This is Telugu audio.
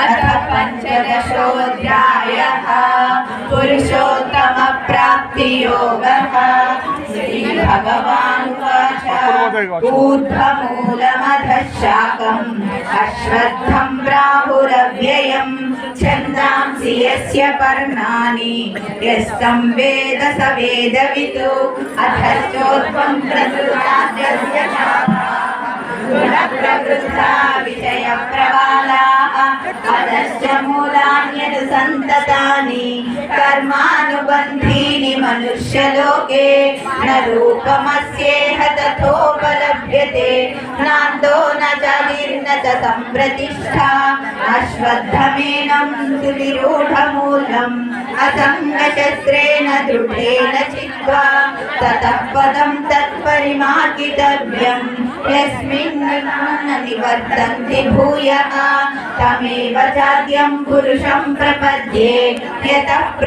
अथ पञ्चदशोऽध्यायः पुरुषोत्तमप्राप्तियोगः श्रीभगवानुवाच ऊर्ध्वमूलमधः शाकम् अश्वत्थं प्राहुरव्ययम् छन्दांसि यस्य पर्णानि यस्तं वेद स वेदविदु अधश्चोत्वं प्रसृताद्यस्य పదశ్చ మూలాన్యదు సంతతాని కర్మానుబంధీని మనుష్యలోకే న రూపమస్యేహ తథోపలభ్యతే నాందో న చలిర్న చ సంప్రతిష్ట అశ్వత్థమేనం సునిరూఢమూలం అసంగశస్త్రేణ దృఢేన చిత్వా తతః పదం पदं तत्परिमार्गितव्यम् यस्मिन् न निवर्तन्ति भूयः तमेव चाद्यं पुरुषं प्रपद्ये यतः